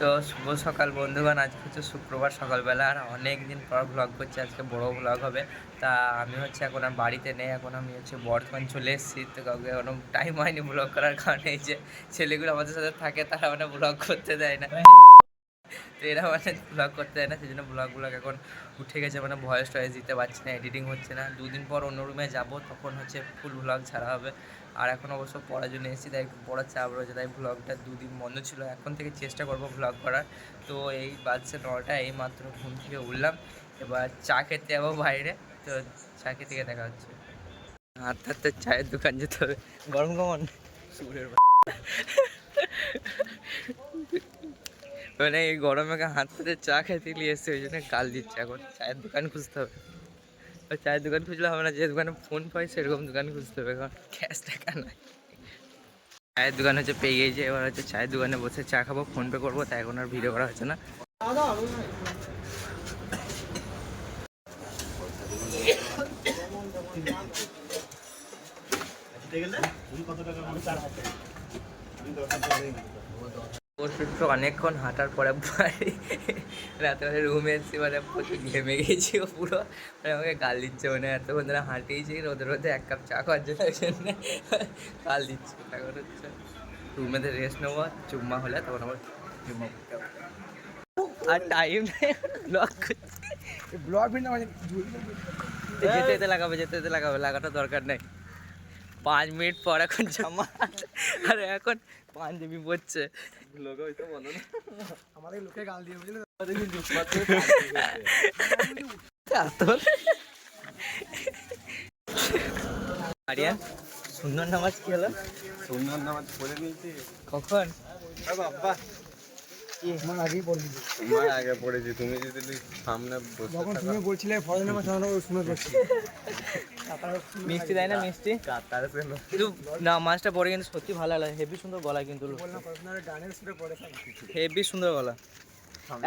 তো শুভ সকাল বন্ধুগণ। আজকে হচ্ছে শুক্রবার সকালবেলা আর অনেক দিন পর ব্লগ করছি। আজকে বড় ব্লগ হবে। তা আমি হচ্ছে এখন আর বাড়িতে নেই। এখন আমি হচ্ছে বর্ধমান চলে এসেছি। তো কাউকে এখনও টাইম হয়নি ব্লগ করার কারণে যে ছেলেগুলো আমাদের সাথে থাকে, তারা মানে ব্লগ করতে দেয় না। তো এরা মানে ব্লগ করতে দেয় না। সেই জন্য ব্লগ ব্লগ এখন উঠে গেছে। মানে ভয়েস টয়েস দিতে পারছি না এডিটিং হচ্ছে না। দুদিন পর অন্য রুমে যাব। তখন হচ্ছে ফুল ব্লগ ছাড়া হবে। আর এখন অবশ্য পড়ার জন্য এসেছি তাই পড়ার চাপ রয়েছে তাই ব্লগটা দুদিন বন্ধ ছিল। এখন থেকে চেষ্টা করব ব্লগ করার। তো এই বাজছে নটা এই মাত্র ঘুম থেকে উঠলাম। এবার চা খেতে যাব বাইরে তো চা খেতে গিয়ে দেখা হচ্ছে। হাঁটতে হাঁটতে চায়ের দোকান যেতে হবে। গরম কেমন? সুরের মানে এই গরমে হাঁটতে চা খেতে নিয়ে এসছে ওই জন্য গাল দিচ্ছে। এখন চায়ের দোকান খুঁজতে হবে। চায়ের দোকান খুঁজলে হবে না, যে দোকানে ফোন পাই সেরকম দোকান খুঁজতে হবে, কারণ ক্যাশ টাকা নাই। চায়ের দোকান হচ্ছে পেয়ে গিয়েছে এবার হচ্ছে চায়ের দোকানে বসে চা খাব ফোনপে করব, তাই এখন আর ভিডিও করা হচ্ছে না। অনেকক্ষণ হাঁটার পরে বাড়ি রাত্রে রুমে এসেছি মানে প্রচুর ঘেমে গেছি ও পুরো। মানে আমাকে গাল দিচ্ছে মানে এতক্ষণ ধরে হাঁটিয়েছি রোদের রোদে এক কাপ চা খাওয়ার জন্য ওই জন্য গাল দিচ্ছে। এখন হচ্ছে রুমেতে রেস্ট নেব চুম্মা হলে তখন আমার চুম্মা করতে হবে। আর টাইম নেই ব্লগ করছি ব্লগ মানে যেতে যেতে লাগাবে যেতে যেতে লাগাবে লাগাটা দরকার নেই। পাঁচ মিনিট পর এখন জামা আর এখন পাঞ্জাবি পড়ছে আমাদের লোকে গাল দিয়ে বুঝলে আরিয়ান সুন্দর নামাজ কি হলো? সুন্দর নামাজ পড়ে নিয়েছি কখন? বাবা। আমার আগেই বলবি তোমার আগে পড়েছি তুমি যদি সামনে যখন তুমি বলছিলে ফরেন নামা শোনানো শুনে করছি মিষ্টি দেয় না মিষ্টি? কিন্তু নামাজটা পড়ে কিন্তু সত্যি ভালো লাগে হেভি সুন্দর গলা কিন্তু হেভি সুন্দর গলা।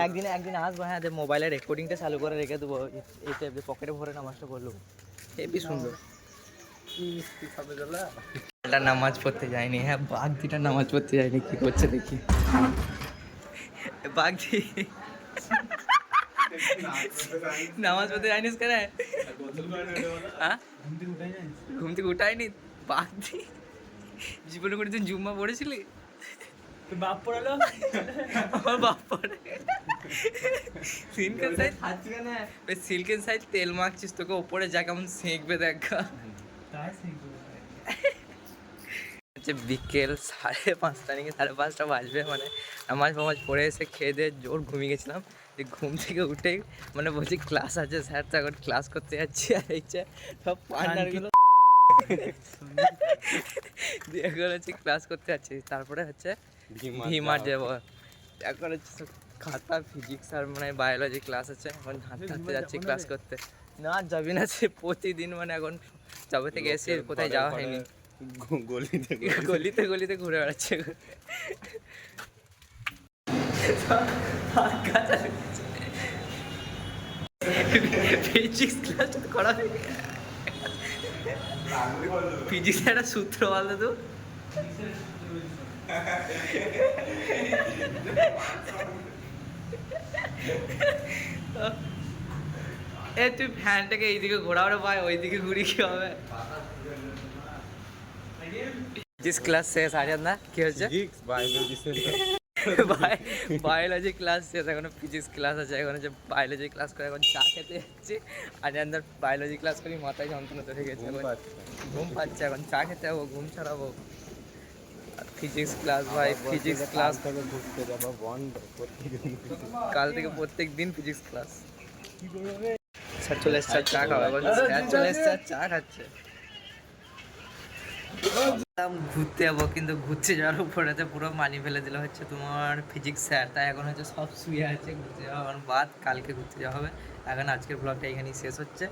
একদিন একদিন আসব হ্যাঁ মোবাইলে রেকর্ডিংটা চালু করে রেখে দেবো এই টাইপে পকেটে ভরে নামাজটা করল হেভি সুন্দর। নামাজ পড়তে যায়নি হ্যাঁ বাঘ দিটা নামাজ পড়তে যায়নি কি করছে দেখি। বাঘ দি নামাজ পড়তে যায়নিস কেন? হ্যাঁ? ঘুম থেকে উঠায়নি? বাঘ দি জীবনে করে তুই জুম্মা পড়েছিলি? বাপ পড়ালো? আমার বাপ পড়ে। সিল্কের সাইজ বেশ সিল্কের সাইজ তেল মাখছিস তোকে ওপরে যা কেমন সেঁকবে দেখা হচ্ছে বিকেল সাড়ে পাঁচটা নাকি সাড়ে পাঁচটা বাজবে মানে নামাজ ফামাজ পড়ে এসে খেয়ে দিয়ে জোর ঘুমিয়ে গেছিলাম। যে ঘুম থেকে উঠেই মানে বলছি ক্লাস আছে স্যার তো এখন ক্লাস করতে যাচ্ছি আর হচ্ছে সব পার্টনারগুলো দিয়ে এখন হচ্ছে ক্লাস করতে যাচ্ছি। তারপরে হচ্ছে ভিমার যাব এখন হচ্ছে খাতা ফিজিক্স আর মানে বায়োলজি ক্লাস আছে। এখন হাঁটতে হাঁটতে যাচ্ছি ক্লাস করতে। না যাবি না সে প্রতিদিন মানে এখন যবে থেকে এসে কোথায় যাওয়া হয়নি। গলিতে গলিতে গলিতে ঘুরে বেড়াচ্ছে। সূত্র তো। তুই ফ্যানটাকে এইদিকে ঘোরাও ভাই, ওইদিকে ঘুরি কি হবে? ফিজিক্স ক্লাস শেষ আজাদ না কি হচ্ছে বায়োলজি ক্লাস শেষ এখন ফিজিক্স ক্লাস আছে এখন হচ্ছে বায়োলজি ক্লাস করে এখন চা খেতে যাচ্ছি আর আন্দার বায়োলজি ক্লাস করি মাথায় যন্ত্রণা ধরে গেছে ঘুম পাচ্ছে এখন চা খেতে যাব ঘুম ছাড়াবো ফিজিক্স ক্লাস ভাই ফিজিক্স ক্লাস থেকে ঘুরতে যাব বন্ধ কাল থেকে প্রত্যেক দিন ফিজিক্স ক্লাস স্যার চলে এসছে চা খাওয়া স্যার চলে এসছে চা খাচ্ছে ঘুরতে যাব, কিন্তু ঘুরতে যাওয়ার উপরেতে পুরো মানি ফেলে দিলে হচ্ছে তোমার ফিজিক্স স্যার তাই এখন হচ্ছে সব শুয়ে আছে, ঘুরতে যাওয়া বাদ, কালকে ঘুরতে যাওয়া হবে। এখন আজকের ব্লগটা এখানেই শেষ হচ্ছে।